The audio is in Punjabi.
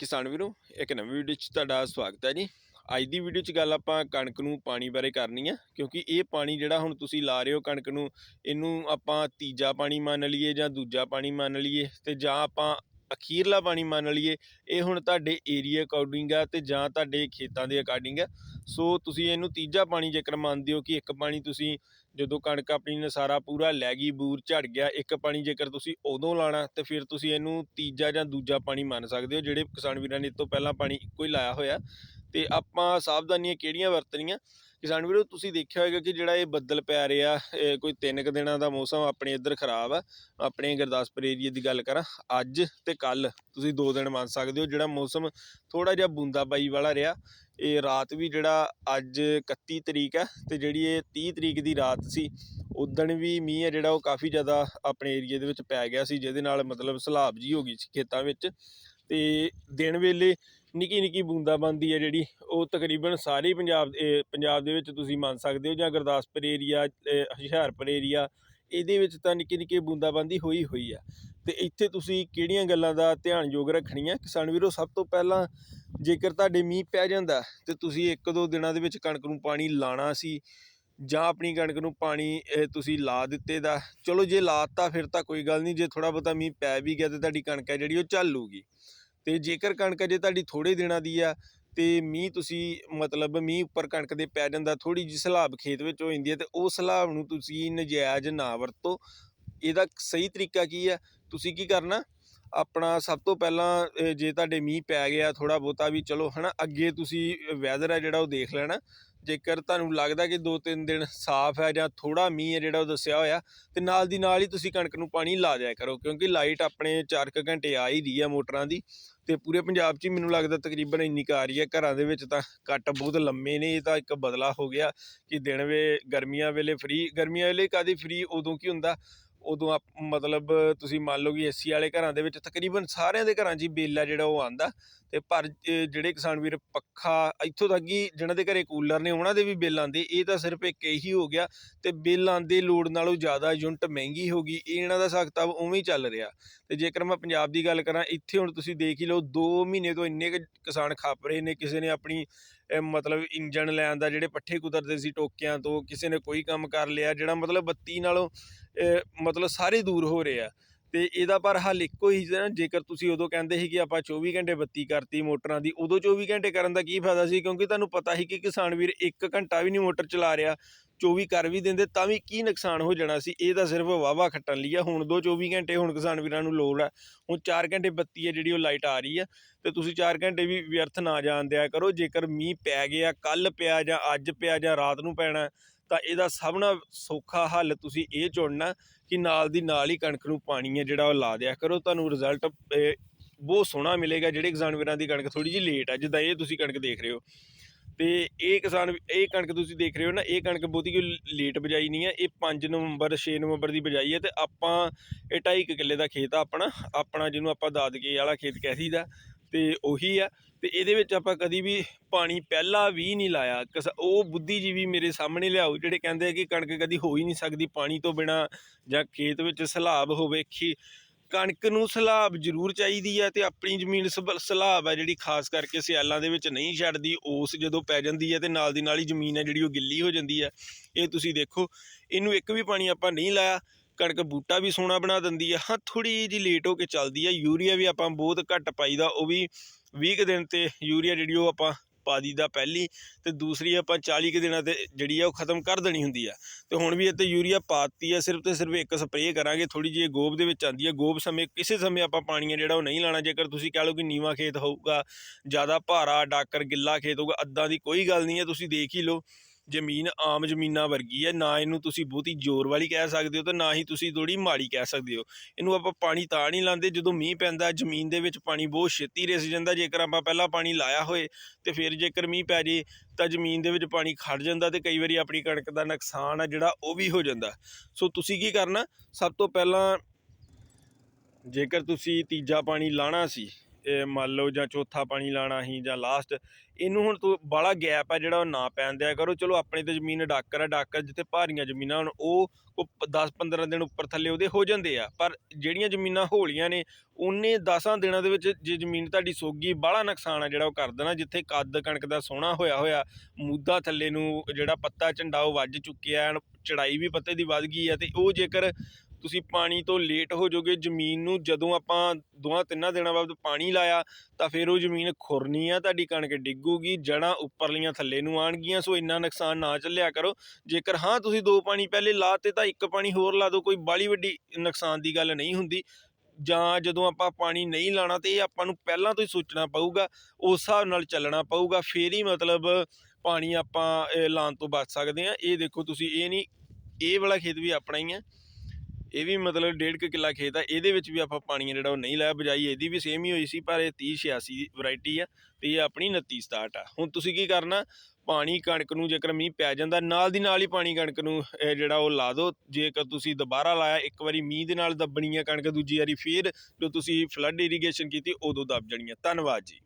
ਕਿਸਾਨ ਵੀਰੋ, ਇੱਕ ਨਵੀਂ ਵੀਡੀਓ 'ਚ ਤੁਹਾਡਾ ਸਵਾਗਤ ਹੈ ਜੀ। ਅੱਜ ਦੀ ਵੀਡੀਓ 'ਚ ਗੱਲ ਆਪਾਂ ਕਣਕ ਨੂੰ ਪਾਣੀ ਬਾਰੇ ਕਰਨੀ ਆ, ਕਿਉਂਕਿ ਇਹ ਪਾਣੀ ਜਿਹੜਾ ਹੁਣ ਤੁਸੀਂ ਲਾ ਰਹੇ ਹੋ ਕਣਕ ਨੂੰ, ਇਹਨੂੰ ਆਪਾਂ ਤੀਜਾ ਪਾਣੀ ਮੰਨ ਲਈਏ ਜਾਂ ਦੂਜਾ ਪਾਣੀ ਮੰਨ ਲਈਏ ਤੇ ਜਾਂ ਆਪਾਂ ਅਖੀਰਲਾ ਪਾਣੀ ਮੰਨ ਲਈਏ, ਇਹ ਹੁਣ ਤੁਹਾਡੇ ਏਰੀਆ ਅਕੋਰਡਿੰਗ ਆ ਤੇ ਜਾਂ ਤੁਹਾਡੇ ਖੇਤਾਂ ਦੇ ਅਕੋਰਡਿੰਗ ਆ। ਸੋ ਤੁਸੀਂ ਇਹਨੂੰ ਤੀਜਾ ਪਾਣੀ ਜੇਕਰ ਮੰਨਦੇ ਹੋ ਕਿ ਇੱਕ ਪਾਣੀ ਤੁਸੀਂ ਜਦੋਂ ਕਣਕ ਆਪਣੀ ਨਸਾਰਾ ਪੂਰਾ ਲੈ ਗਈ, ਬੂਰ ਝੜ ਗਿਆ, ਇੱਕ ਪਾਣੀ ਜੇਕਰ ਤੁਸੀਂ ਉਦੋਂ ਲਾਣਾ ਤੇ ਫਿਰ ਤੁਸੀਂ ਇਹਨੂੰ ਤੀਜਾ ਜਾਂ ਦੂਜਾ ਪਾਣੀ ਮੰਨ ਸਕਦੇ ਹੋ, ਜਿਹੜੇ ਕਿਸਾਨ ਵੀਰਾਂ ਨੇ ਇਹ ਤੋਂ ਪਹਿਲਾਂ ਪਾਣੀ ਇੱਕੋ ਹੀ ਲਾਇਆ ਹੋਇਆ। ਤੇ ਆਪਾਂ ਸਾਵਧਾਨੀਆਂ ਕਿਹੜੀਆਂ ਵਰਤਣੀਆਂ? ਕਿਸਾਨ ਵੀਰੋ, ਤੁਸੀਂ ਦੇਖਿਆ ਹੋਵੇਗਾ ਕਿ ਜਿਹੜਾ ਇਹ ਬੱਦਲ ਪੈ ਰਿਹਾ, ਇਹ ਕੋਈ ਤਿੰਨ ਕੁ ਦਿਨਾਂ ਦਾ ਮੌਸਮ ਆਪਣੇ ਇੱਧਰ ਖਰਾਬ ਆ। ਆਪਣੇ ਗੁਰਦਾਸਪੁਰ ਏਰੀਏ ਦੀ ਗੱਲ ਕਰਾਂ, ਅੱਜ ਤੇ ਕੱਲ ਤੁਸੀਂ ਦੋ ਦਿਨ ਮੰਨ ਸਕਦੇ ਹੋ, ਜਿਹੜਾ ਮੌਸਮ ਥੋੜਾ ਜਿਹਾ ਬੂੰਦਾਬਾਈ ਵਾਲਾ ਰਿਹਾ। ਇਹ ਰਾਤ ਵੀ ਜਿਹੜਾ ਅੱਜ 31 ਤਰੀਕ ਹੈ ਤੇ ਜਿਹੜੀ ਇਹ 30 ਤਰੀਕ ਦੀ ਰਾਤ ਸੀ ਉਦਣ ਵੀ ਮੀਂਹ ਹੈ ਜਿਹੜਾ ਉਹ ਕਾਫੀ ਜ਼ਿਆਦਾ ਆਪਣੇ ਏਰੀਏ ਦੇ ਵਿੱਚ ਪੈ ਗਿਆ ਸੀ, ਜਿਹਦੇ ਨਾਲ ਮਤਲਬ ਸਲਾਬ ਜੀ ਹੋ ਗਈ ਸੀ ਖੇਤਾਂ ਵਿੱਚ। ਤੇ ਦਿਨ ਵੇਲੇ ਨਿੱਕੀ ਨਿੱਕੀ ਬੂੰਦਾਬਾਂਦੀ ਹੈ ਜਿਹੜੀ, ਉਹ ਤਕਰੀਬਨ ਸਾਰੇ ਪੰਜਾਬ ਪੰਜਾਬ ਦੇ ਵਿੱਚ ਤੁਸੀਂ ਮੰਨ ਸਕਦੇ ਹੋ ਜਾਂ ਗੁਰਦਾਸਪੁਰ ਏਰੀਆ ਹੁਸ਼ਿਆਰਪੁਰ ਏਰੀਆ ਇਹਦੇ ਵਿੱਚ ਤਾਂ ਨਿੱਕੀ ਨਿੱਕੀ ਬੂੰਦਾਬਾਂਦੀ ਹੋਈ ਹੋਈ ਆ। ਤੇ ਇੱਥੇ ਤੁਸੀਂ ਕਿਹੜੀਆਂ ਗੱਲਾਂ ਦਾ ਧਿਆਨ ਯੋਗ ਰੱਖਣੀਆਂ? ਕਿਸਾਨ ਵੀਰੋ, ਸਭ ਤੋਂ ਪਹਿਲਾਂ ਜੇਕਰ ਤੁਹਾਡੇ ਮੀਂਹ ਪੈ ਜਾਂਦਾ, ਤੇ ਤੁਸੀਂ ਇੱਕ ਦੋ ਦਿਨਾਂ ਦੇ ਵਿੱਚ ਕਣਕ ਨੂੰ ਪਾਣੀ ਲਾਣਾ ਸੀ, ਜਾਂ ਆਪਣੀ ਕਣਕ ਨੂੰ ਪਾਣੀ ਤੁਸੀਂ ਲਾ ਦਿੱਤੇ ਦਾ, ਚਲੋ ਜੇ ਲਾਤਾ ਫਿਰ ਤਾਂ ਕੋਈ ਗੱਲ ਨਹੀਂ, ਜੇ ਥੋੜਾ ਬਹੁਤਾ ਮੀਂਹ ਪੈ ਵੀ ਗਿਆ ਤੇ ਤੁਹਾਡੀ ਕਣਕ ਹੈ ਜਿਹੜੀ, ਉਹ ਚੱਲੂਗੀ ਤੇ ਜੇਕਰ ਕਣਕ ਅਜੇ ਤੁਹਾਡੀ ਥੋੜੇ ਦਿਨਾਂ ਦੀ ਆ, ਤੇ ਮੀਂਹ ਤੁਸੀਂ ਮਤਲਬ ਮੀਂਹ ਉੱਪਰ ਕਣਕ ਦੇ ਪੈ ਜਾਂਦਾ ਥੋੜੀ ਜਿਹੀ ਸਲਾਬ ਖੇਤ ਵਿੱਚ ਹੋ ਜਾਂਦੀ ਹੈ, ਤੇ ਉਹ ਸਲਾਬ ਨੂੰ ਤੁਸੀਂ ਨਜਾਇਜ਼ ਨਾ ਵਰਤੋ। ਇਹਦਾ ਸਹੀ ਤਰੀਕਾ ਕੀ ਹੈ ਤੁਸੀਂ ਕੀ ਕਰਨਾ? ਆਪਣਾ ਸਭ ਤੋਂ ਪਹਿਲਾਂ ਜੇ ਤੁਹਾਡੇ ਮੀਂਹ ਪੈ ਗਿਆ ਥੋੜਾ ਬਹੁਤਾ ਵੀ ਚਲੋ, ਹਨਾ, ਅੱਗੇ ਤੁਸੀਂ ਵੈਦਰ ਹੈ ਜਿਹੜਾ ਉਹ ਦੇਖ ਲੈਣਾ। ਜੇਕਰ ਤੁਹਾਨੂੰ ਲੱਗਦਾ ਕਿ 2-3 ਦਿਨ ਸਾਫ਼ ਹੈ ਜਾਂ ਥੋੜਾ ਮੀਂਹ ਹੈ ਜਿਹੜਾ ਉਹ ਦੱਸਿਆ ਹੋਇਆ, ਤੇ ਨਾਲ ਦੀ ਨਾਲ ਹੀ ਤੁਸੀਂ ਕਣਕ ਨੂੰ ਪਾਣੀ ਲਾ ਜਾਇਆ ਕਰੋ, ਕਿਉਂਕਿ ਲਾਈਟ ਆਪਣੇ 4 ਕੁ ਘੰਟੇ ਆ ਹੀ ਰਹੀ ਹੈ ਮੋਟਰਾਂ ਦੀ, ਤੇ ਪੂਰੇ ਪੰਜਾਬ 'ਚ ਹੀ ਮੈਨੂੰ ਲੱਗਦਾ ਤਕਰੀਬਨ ਇੰਨੀ ਕੁ ਆ ਰਹੀ ਹੈ। ਘਰਾਂ ਦੇ ਵਿੱਚ ਤਾਂ ਕੱਟ ਬਹੁਤ ਲੰਮੇ ਨੇ, ਇਹ ਤਾਂ ਇੱਕ ਬਦਲਾ ਹੋ ਗਿਆ ਕਿ ਦਿਨ ਵੇ, ਗਰਮੀਆਂ ਵੇਲੇ ਫ੍ਰੀ ਗਰਮੀਆਂ ਵੇਲੇ ਕਾਦੀ ਫ੍ਰੀ ਉਦੋਂ ਕੀ ਹੁੰਦਾ? ਉਦੋਂ ਆਪ- ਮਤਲਬ ਤੁਸੀਂ ਮੰਨ ਲਓ ਕਿ ਏਸੀ ਵਾਲੇ ਘਰਾਂ ਦੇ ਵਿੱਚ ਤਕਰੀਬਨ ਸਾਰਿਆਂ ਦੇ ਘਰਾਂ 'ਚ ਹੀ ਬਿੱਲ ਆ ਜਿਹੜਾ ਉਹ ਆਉਂਦਾ ਅਤੇ ਪਰ ਜਿਹੜੇ ਕਿਸਾਨ ਵੀਰ ਪੱਖਾ ਇੱਥੋਂ ਤੱਕ ਕਿ ਜਿਹਨਾਂ ਦੇ ਘਰੇ ਕੂਲਰ ਨੇ ਉਹਨਾਂ ਦੇ ਵੀ ਬਿੱਲ ਆਉਂਦੇ, ਇਹ ਤਾਂ ਸਿਰਫ ਇੱਕ ਇਹੀ ਹੋ ਗਿਆ ਅਤੇ ਬਿੱਲ ਆਂਦੇ ਲੋੜ ਨਾਲੋਂ ਜ਼ਿਆਦਾ ਯੂਨਿਟ ਮਹਿੰਗੀ ਹੋ ਗਈ, ਇਹ ਇਹਨਾਂ ਦਾ ਹਿਸਾਬ ਕਿਤਾਬ ਉਵੇਂ ਹੀ ਚੱਲ ਰਿਹਾ। ਅਤੇ ਜੇਕਰ ਮੈਂ ਪੰਜਾਬ ਦੀ ਗੱਲ ਕਰਾਂ, ਇੱਥੇ ਹੁਣ ਤੁਸੀਂ ਦੇਖ ਹੀ ਲਓ 2 ਮਹੀਨੇ ਤੋਂ ਇੰਨੇ ਕੁ ਕਿਸਾਨ ਖੱਪ ਰਹੇ ਨੇ, ਕਿਸੇ ਨੇ ਆਪਣੀ ਮਤਲਬ ਇੰਜਣ ਲੈਣ ਦਾ ਜਿਹੜੇ ਪੱਠੇ ਕੁਤਰਦੇ ਸੀ ਟੋਕਿਆਂ ਤੋਂ, ਕਿਸੇ ਨੇ ਕੋਈ ਕੰਮ ਕਰ ਲਿਆ, ਜਿਹੜਾ ਮਤਲਬ ਬੱਤੀ ਨਾਲੋਂ ਮਤਲਬ ਸਾਰੇ ਦੂਰ ਹੋ ਰਹੇ ਆ। ਤੇ ਇਹਦਾ ਪਰ ਹੱਲ ਇੱਕੋ ਹੀ ਸੀ ਨਾ, ਜੇਕਰ ਤੁਸੀਂ ਉਦੋਂ ਕਹਿੰਦੇ ਸੀ ਕਿ ਆਪਾਂ 24 ਘੰਟੇ ਬੱਤੀ ਕਰਤੀ ਮੋਟਰਾਂ ਦੀ, ਉਦੋਂ 24 ਘੰਟੇ ਕਰਨ ਦਾ ਕੀ ਫਾਇਦਾ ਸੀ? ਕਿਉਂਕਿ ਤੁਹਾਨੂੰ ਪਤਾ ਸੀ ਕਿ ਕਿਸਾਨ ਵੀਰ 1 ਘੰਟਾ ਵੀ ਨਹੀਂ ਮੋਟਰ ਚਲਾ ਰਿਹਾ। 24 ਕਰ ਵੀ ਦਿੰਦੇ, ਤਾਂ ਵੀ ਕੀ ਨੁਕਸਾਨ ਹੋ ਜਾਣਾ ਸੀ? ਇਹ ਤਾਂ ਸਿਰਫ ਵਾਵਾ ਖੱਟਣ ਲਈ ਆ। ਹੁਣ ਦੋ 24 ਘੰਟੇ ਹੁਣ ਕਿਸਾਨ ਵੀਰਾਂ ਨੂੰ ਲੋੜ ਆ। ਹੁਣ 4 ਘੰਟੇ ਬੱਤੀ ਹੈ ਜਿਹੜੀ ਉਹ ਲਾਈਟ ਆ ਰਹੀ ਆ ਤੇ ਤੁਸੀਂ 4 ਘੰਟੇ ਵੀ ਵਿਅਰਥ ਨਾ ਜਾਣ ਦਿਆ ਕਰੋ। ਜੇਕਰ ਮੀਂਹ ਪੈ ਗਿਆ, ਕੱਲ ਪਿਆ ਜਾਂ ਅੱਜ ਪਿਆ ਜਾਂ ਰਾਤ ਨੂੰ ਪੈਣਾ, ਤਾਂ ਇਹਦਾ ਸਭ ਨਾਲ ਸੌਖਾ ਹੱਲ ਤੁਸੀਂ ਇਹ ਚੁਣਨਾ ਕਿ ਨਾਲ ਦੀ ਨਾਲ ਹੀ ਕਣਕ ਨੂੰ ਪਾਣੀ ਹੈ ਜਿਹੜਾ ਉਹ ਲਾ ਦਿਆ ਕਰੋ। ਤੁਹਾਨੂੰ ਰਿਜ਼ਲਟ ਬਹੁਤ ਸੋਹਣਾ ਮਿਲੇਗਾ। ਜਿਹੜੇ ਕਿਸਾਨ ਵੀਰਾਂ ਦੀ ਕਣਕ ਥੋੜੀ ਜਿਹੀ ਲੇਟ ਆ, ਜਿੱਦਾਂ ਇਹ ਤੁਸੀਂ ਕਣਕ ਦੇਖ ਰਹੇ ਹੋ। ਅਤੇ ਇਹ ਕਿਸਾਨ ਇਹ ਕਣਕ ਤੁਸੀਂ ਦੇਖ ਰਹੇ ਹੋ ਨਾ, ਇਹ ਕਣਕ ਬਹੁਤੀ ਕੋਈ ਲੇਟ ਬਜਾਈ ਨਹੀਂ ਹੈ, ਇਹ 5 ਨਵੰਬਰ 6 ਨਵੰਬਰ ਦੀ ਬਜਾਈ ਹੈ ਅਤੇ ਆਪਾਂ ਇਹ 2.5 ਕਿੱਲੇ ਦਾ ਖੇਤ ਆ ਆਪਣਾ ਆਪਣਾ ਜਿਹਨੂੰ ਆਪਾਂ ਦਾਦਕੇ ਵਾਲਾ ਖੇਤ ਕਹਿ ਦਾ ਤੇ ਉਹੀ ਆ ਤੇ ਇਹਦੇ ਵਿੱਚ ਆਪਾਂ ਕਦੀ ਵੀ ਪਾਣੀ ਪਹਿਲਾਂ ਵੀ ਨਹੀਂ ਲਾਇਆ, ਕਿਸ- ਉਹ ਬੁੱਧੀਜੀਵੀ ਮੇਰੇ ਸਾਹਮਣੇ ਲਿਆਓ, ਜਿਹੜੇ ਕਹਿੰਦੇ ਆ ਕਿ ਕਣਕ ਕਦੀ ਹੋ ਹੀ ਨਹੀਂ ਸਕਦੀ ਪਾਣੀ ਤੋਂ ਬਿਨਾ ਜਾਂ ਖੇਤ ਵਿੱਚ ਸਲਾਬ ਹੋਵੇ, ਖੀ ਕਣਕ ਨੂੰ ਸਲਾਬ ਜ਼ਰੂਰ ਚਾਹੀਦੀ ਹੈ ਤੇ ਆਪਣੀ ਜ਼ਮੀਨ ਸਬ- ਸਲਾਬ ਹੈ ਜਿਹੜੀ ਖਾਸ ਕਰਕੇ ਸਿਆਲਾਂ ਦੇ ਵਿੱਚ ਨਹੀਂ ਛੱਡਦੀ, ਉਸ ਜਦੋਂ ਪੈ ਜਾਂਦੀ ਹੈ ਤੇ ਨਾਲ ਦੀ ਨਾਲ ਹੀ ਜ਼ਮੀਨ ਹੈ ਜਿਹੜੀ ਉਹ ਗਿੱਲੀ ਹੋ ਜਾਂਦੀ ਹੈ ਇਹ ਤੁਸੀਂ ਦੇਖੋ, ਇਹਨੂੰ ਇੱਕ ਵੀ ਪਾਣੀ ਆਪਾਂ ਨਹੀਂ ਲਾਇਆ, ਕਣਕ ਬੂਟਾ ਵੀ ਸੋਹਣਾ ਬਣਾ ਦਿੰਦੀ ਹੈ ਹਾਂ ਥੋੜੀ ਜਿਹੀ ਲੇਟ ਹੋ ਕੇ ਚੱਲਦੀ ਹੈ ਯੂਰੀਆ ਵੀ ਆਪਾਂ ਬਹੁਤ ਘੱਟ ਪਾਈਦਾ, ਉਹ ਵੀ 20 ਕੁ ਦਿਨ ਤੇ ਯੂਰੀਆ ਜਿਹੜੀ ਉਹ ਆਪਾਂ ਪਾ ਦੀਦਾ ਪਹਿਲੀ ਤੇ ਦੂਸਰੀ ਆਪਾਂ 40 ਕੁ ਦਿਨਾਂ ਤੇ ਜਿਹੜੀ ਆ ਉਹ ਖਤਮ ਕਰ ਦੇਣੀ ਹੁੰਦੀ ਆ। ਤੇ ਹੁਣ ਵੀ ਇੱਥੇ ਯੂਰੀਆ ਪਾਤੀ ਆ, ਸਿਰਫ ਤੇ ਸਿਰਫ ਇੱਕ ਸਪਰੇਅ ਕਰਾਂਗੇ ਥੋੜੀ ਜਿਹੀ ਗੋਬ ਦੇ ਵਿੱਚ ਆਂਦੀ ਹੈ ਗੋਬ ਸਮੇਂ, ਕਿਸੇ ਸਮੇਂ ਆਪਾਂ ਪਾਣੀ ਆ ਜਿਹੜਾ ਉਹ ਨਹੀਂ ਲਾਣਾ ਜੇਕਰ ਤੁਸੀਂ ਕਹ ਲਓ ਕਿ ਨੀਵਾ ਖੇਤ ਹੋਊਗਾ, ਜ਼ਿਆਦਾ ਭਾਰਾ, ਡਾਕਰ, ਗਿੱਲਾ ਖੇਤ ਹੋਊਗਾ ਅੱਦਾਂ ਦੀ ਕੋਈ ਗੱਲ ਨਹੀਂ ਹੈ ਤੁਸੀਂ ਦੇਖ ਹੀ ਲਓ। ਜ਼ਮੀਨ ਆਮ ਜ਼ਮੀਨਾਂ ਵਰਗੀ ਹੈ, ਨਾ ਇਹਨੂੰ ਤੁਸੀਂ ਬਹੁਤੀ ਜ਼ੋਰ ਵਾਲੀ ਕਹਿ ਸਕਦੇ ਹੋ ਤੇ ਨਾ ਹੀ ਤੁਸੀਂ ਥੋੜੀ ਮਾੜੀ ਕਹਿ ਸਕਦੇ ਹੋ। ਇਹਨੂੰ ਆਪਾਂ ਪਾਣੀ ਤਾਂ ਨਹੀਂ ਲਾਉਂਦੇ ਜਦੋਂ ਮੀਂਹ ਪੈਂਦਾ, ਜ਼ਮੀਨ ਦੇ ਵਿੱਚ ਪਾਣੀ ਬਹੁਤ ਛੇਤੀ ਰਿਸ ਜਾਂਦਾ, ਜੇਕਰ ਆਪਾਂ ਪਹਿਲਾਂ ਪਾਣੀ ਲਾਇਆ ਹੋਏ ਤੇ ਫਿਰ ਜੇਕਰ ਮੀਂਹ ਪੈ ਜੇ ਤਾਂ ਜ਼ਮੀਨ ਦੇ ਵਿੱਚ ਪਾਣੀ ਖੜ ਜਾਂਦਾ ਤੇ ਕਈ ਵਾਰੀ ਆਪਣੀ ਕਣਕ ਦਾ ਨੁਕਸਾਨ ਆ ਜਿਹੜਾ ਉਹ ਵੀ ਹੋ ਜਾਂਦਾ। ਸੋ ਤੁਸੀਂ ਕੀ ਕਰਨਾ, ਸਭ ਤੋਂ ਪਹਿਲਾਂ ਜੇਕਰ ਤੁਸੀਂ ਤੀਜਾ ਪਾਣੀ ਲਾਣਾ ਸੀ ਮੰਨ ਲਓ ਜਾਂ ਚੌਥਾ ਪਾਣੀ ਲਾਣਾ ਹੀ ਜਾਂ ਲਾਸਟ ਇਹਨੂੰ ਹੁਣ ਤੂੰ ਬਾਲਾ ਗੈਪ ਆ ਜਿਹੜਾ ਉਹ ਨਾ ਪੈਣ ਦਿਆ ਕਰੋ। ਚਲੋ ਆਪਣੀ ਤੇ ਜ਼ਮੀਨ ਡਾਕਰ ਆ, ਡਾਕਰ ਜਿੱਥੇ ਭਾਰੀਆਂ ਜ਼ਮੀਨਾਂ ਹੁਣ ਉਹ 10 15 ਦਿਨ ਉੱਪਰ ਥੱਲੇ ਉਹਦੇ ਹੋ ਜਾਂਦੇ ਆ। ਪਰ ਜਿਹੜੀਆਂ ਜ਼ਮੀਨਾਂ ਹੌਲੀਆਂ ਨੇ, ਉਹਨੇ 10 ਦਿਨਾਂ ਦੇ ਵਿੱਚ ਜੇ ਜ਼ਮੀਨ ਤੁਹਾਡੀ ਸੋਗੀ ਬਾਹਲਾ ਨੁਕਸਾਨ ਆ ਜਿਹੜਾ ਉਹ ਕਰ ਦੇਣਾ। ਜਿੱਥੇ ਕੱਦ ਕਣਕ ਦਾ ਸੋਹਣਾ ਹੋਇਆ ਹੋਇਆ ਮੂਦਾ ਥੱਲੇ ਨੂੰ ਜਿਹੜਾ ਪੱਤਾ ਝੰਡਾ ਉਹ ਵੱਜ ਚੁੱਕਿਆ ਐਨ ਚੜਾਈ ਵੀ ਪੱਤੇ ਦੀ ਵੱਧ ਗਈ ਹੈ ਤੇ ਉਹ ਜੇਕਰ ਤੁਸੀਂ ਪਾਣੀ ਤੋਂ ਲੇਟ ਹੋ ਜਾਓਗੇ, ਜ਼ਮੀਨ ਨੂੰ ਜਦੋਂ ਆਪਾਂ ਦੋਆਂ ਤਿੰਨਾਂ ਦਿਨਾਂ ਬਾਅਦ ਪਾਣੀ ਲਾਇਆ, ਤਾਂ ਫਿਰ ਉਹ ਜ਼ਮੀਨ ਖੁਰਨੀ ਆ, ਤੁਹਾਡੀ ਕਣਕ ਡਿੱਗੂਗੀ ਜੜ੍ਹਾਂ ਉੱਪਰਲੀਆਂ ਥੱਲੇ ਨੂੰ ਆਣਗੀਆਂ ਸੋ ਇੰਨਾ ਨੁਕਸਾਨ ਨਾ ਝੱਲਿਆ ਕਰੋ। ਜੇਕਰ ਹਾਂ, ਤੁਸੀਂ ਦੋ ਪਾਣੀ ਪਹਿਲੇ ਲਾਤੇ ਤਾਂ ਇੱਕ ਪਾਣੀ ਹੋਰ ਲਾ ਦਿਓ, ਕੋਈ ਬਾਲੀ ਵੱਡੀ ਨੁਕਸਾਨ ਦੀ ਗੱਲ ਨਹੀਂ ਹੁੰਦੀ। ਜਾਂ ਜਦੋਂ ਆਪਾਂ ਪਾਣੀ ਨਹੀਂ ਲਾਣਾ ਤੇ ਇਹ ਆਪਾਂ ਨੂੰ ਪਹਿਲਾਂ ਤੋਂ ਹੀ ਸੋਚਣਾ ਪਊਗਾ, ਉਸ ਹਿਸਾਬ ਨਾਲ ਚੱਲਣਾ ਪਊਗਾ, ਫੇਰ ਹੀ ਮਤਲਬ ਪਾਣੀ ਆਪਾਂ, ਇਹ ਲਾਉਣ ਤੋਂ ਬਚ ਸਕਦੇ ਆ ਇਹ ਦੇਖੋ ਤੁਸੀਂ, ਇਹ ਨਹੀਂ, ਇਹ ਵਾਲਾ ਖੇਤ ਵੀ ਆਪਣਾ ਹੀ ਆ। ਇਹ ਵੀ ਮਤਲਬ ਡੇਢ ਕੁ ਕਿੱਲਾ ਖੇਤ ਆ, ਇਹਦੇ ਵਿੱਚ ਵੀ ਆਪਾਂ ਪਾਣੀ ਆ ਜਿਹੜਾ ਉਹ ਨਹੀਂ ਲਾਇਆ ਬਜਾਈ ਇਹਦੀ ਵੀ ਸੇਮ ਹੀ ਹੋਈ ਸੀ, ਪਰ ਇਹ 30 86 ਵੈਰਾਈਟੀ ਆ ਤੇ ਇਹ ਆਪਣੀ 29 67 ਆ। ਹੁਣ ਤੁਸੀਂ ਕੀ ਕਰਨਾ, ਪਾਣੀ ਕਣਕ ਨੂੰ ਜੇਕਰ ਮੀਂਹ ਪੈ ਜਾਂਦਾ, ਨਾਲ ਦੀ ਨਾਲ ਹੀ ਪਾਣੀ ਕਣਕ ਨੂੰ ਜਿਹੜਾ ਉਹ ਲਾ ਦਿਓ। ਜੇਕਰ ਤੁਸੀਂ ਦੁਬਾਰਾ ਲਾਇਆ, ਇੱਕ ਵਾਰੀ ਮੀਂਹ ਦੇ ਨਾਲ ਦੱਬਣੀ ਆ ਕਣਕ, ਦੂਜੀ ਵਾਰੀ ਫੇਰ ਜੋ ਤੁਸੀਂ ਫਲੱਡ ਇਰੀਗੇਸ਼ਨ ਕੀਤੀ, ਉਦੋਂ ਦੱਬ ਜਾਣੀ ਆ। ਧੰਨਵਾਦ ਜੀ।